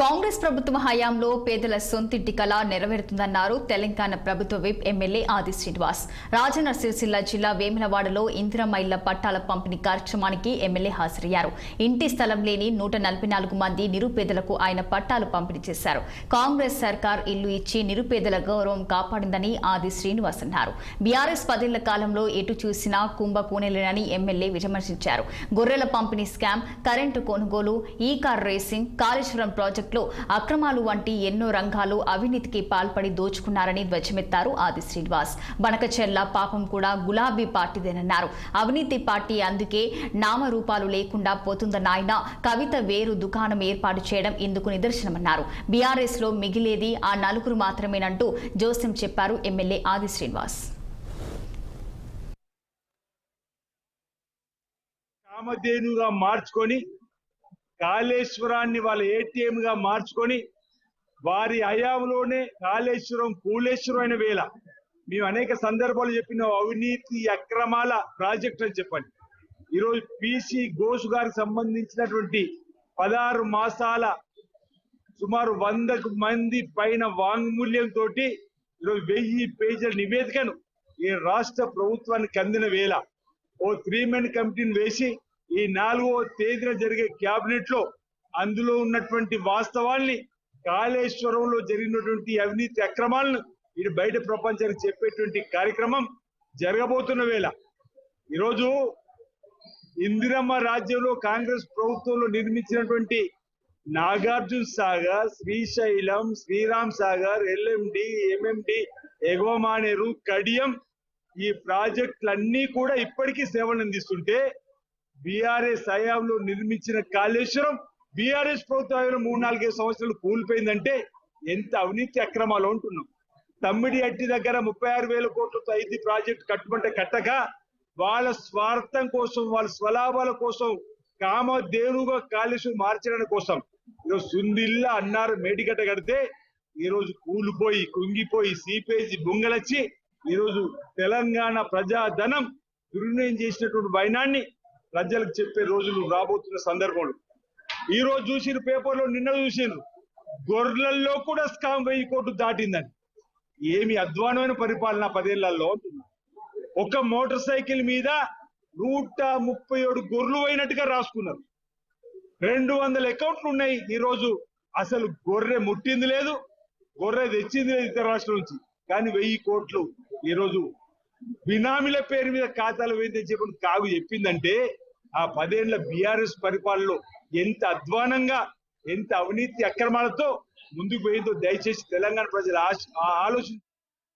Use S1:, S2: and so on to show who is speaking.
S1: కాంగ్రెస్ ప్రభుత్వ హయాంలో పేదల సొంతింటి కళ నెరవేరుతుందన్నారు తెలంగాణ ప్రభుత్వ విప్ ఎమ్మెల్యే ఆది శ్రీనివాస్. రాజన్న సిరిసిల్ల జిల్లా వేములవాడలో ఇందిరమ్మ ఇళ్ళ పట్టాల పంపిణీ కార్యక్రమానికి ఎమ్మెల్యే హాజరయ్యారు. ఇంటి స్థలం లేని నూట నలభై నాలుగు మంది నిరుపేదలకు ఆయన పట్టాలు పంపిణీ చేశారు. కాంగ్రెస్ సర్కార్ ఇల్లు ఇచ్చి నిరుపేదల గౌరవం కాపాడిందని ఆది శ్రీనివాస్ అన్నారు. బీఆర్ఎస్ పదేళ్ళ కాలంలో ఎటు చూసినా కుంభకోణలేనని ఎమ్మెల్యే విమర్శించారు గొర్రెల పంపిణీ స్కామ్ కరెంటు కొనుగోలు ఈ కార్ రేసింగ్ కాళేశ్వరం ప్రాజెక్టులో అక్రమాలు వంటి ఎన్నో రంగాలు అవినీతికి పాల్పడి దోచుకున్నారని ధ్వజమెత్తారు ఆది శ్రీనివాస్. బనకచెర్ల పాపం కూడా గులాబీ పార్టీదేనన్నారు. అవినీతి పార్టీ అందుకే నామరూపాలు లేకుండా పోతుందన్న ఆయన కవిత వేరు దుకాణం ఏర్పాటు చేయడం ఇందుకు నిదర్శనమన్నారు. బీఆర్ఎస్లో మిగిలేది ఆ నలుగురు మాత్రమేనంటూ జోస్యం చెప్పారు ఎమ్మెల్యే ఆది శ్రీనివాస్.
S2: కామధేనుగా మార్చుకొని కాళేశ్వరాన్ని వాళ్ళ ఏటీఎం గా మార్చుకొని వారి హయాంలోనే కాళేశ్వరం కూలేశ్వరం అయిన వేళ మేము అనేక సందర్భాలు చెప్పిన. అవినీతి అక్రమాల ప్రాజెక్ట్ అని చెప్పండి. ఈరోజు పిసి ఘోష్ గారికి సంబంధించినటువంటి పదహారు మాసాల సుమారు వందకు మంది పైన వాంగ్మూల్యం తోటి ఈరోజు వెయ్యి పేజీల నివేదికను ఈ రాష్ట్ర ప్రభుత్వానికి అందిన వేళ ఓ త్రీ మెన్ కమిటీని వేసి ఈ నాలుగో తేదీన జరిగే క్యాబినెట్లో అందులో ఉన్నటువంటి వాస్తవాల్ని కాళేశ్వరంలో జరిగినటువంటి అవినీతి అక్రమాలను ఇది బయట ప్రపంచానికి చెప్పేటువంటి కార్యక్రమం జరగబోతున్న వేళ. ఈరోజు ఇందిరమ్మ రాజ్యంలో కాంగ్రెస్ ప్రభుత్వంలో నిర్మించినటువంటి నాగార్జున సాగర్ శ్రీశైలం శ్రీరామ్ సాగర్ ఎల్ఎండి ఎంఎండి ఎగవమానేరు కడియం ఈ ప్రాజెక్టులన్నీ కూడా ఇప్పటికీ సేవలు అందిస్తుంటే బీఆర్ఎస్ హయాంలో నిర్మించిన కాళేశ్వరం బీఆర్ఎస్ ప్రభుత్వం హయాంలో మూడు నాలుగైదు సంవత్సరాలు కూలిపోయిందంటే ఎంత అవినీతి అక్రమాలు ఉంటున్నాం తమ్మిడి అట్టి దగ్గర ముప్పై ఆరు వేల కోట్లతో ఐదు ప్రాజెక్టు కట్టుకుంటే కట్టక వాళ్ళ స్వార్థం కోసం వాళ్ళ స్వలాభాల కోసం కామధేనుగా కాళేశ్వరం మార్చడం కోసం ఈరోజు సుందిల్లా అన్నారు మేడిగడ్డ కడితే ఈ రోజు కూలిపోయి కుంగిపోయి సీపేజీ బొంగలచ్చి ఈ రోజు తెలంగాణ ప్రజాధనం దుర్వినియోగం చేసినటువంటి వైనాన్ని ప్రజలకు చెప్పే రోజులు రాబోతున్న సందర్భంలో. ఈ రోజు చూసిన పేపర్లో నిన్న చూసిండ్రు. గొర్రెల్లో కూడా స్కామ్ వెయ్యి కోట్లు దాటిందని. ఏమి అధ్వానమైన పరిపాలన పదేళ్ళలో ఒక మోటార్ సైకిల్ మీద నూట ముప్పై ఏడు గొర్రెలు అయినట్టుగా రాసుకున్నారు. రెండు వందల అకౌంట్లు ఉన్నాయి ఈ రోజు అసలు గొర్రె ముట్టింది లేదు గొర్రె తెచ్చింది లేదు ఇతర రాష్ట్రం నుంచి. కానీ వెయ్యి కోట్లు ఈ రోజు బినామీల పేరు మీద ఖాతాలు వేయిందని చెప్పి కాగు చెప్పిందంటే ఆ పదేళ్ళ బీఆర్ఎస్ పరిపాలనలో ఎంత అధ్వానంగా ఎంత అవినీతి అక్రమాలతో ముందుకు పోయిందో దయచేసి తెలంగాణ ప్రజలు ఆ ఆలోచన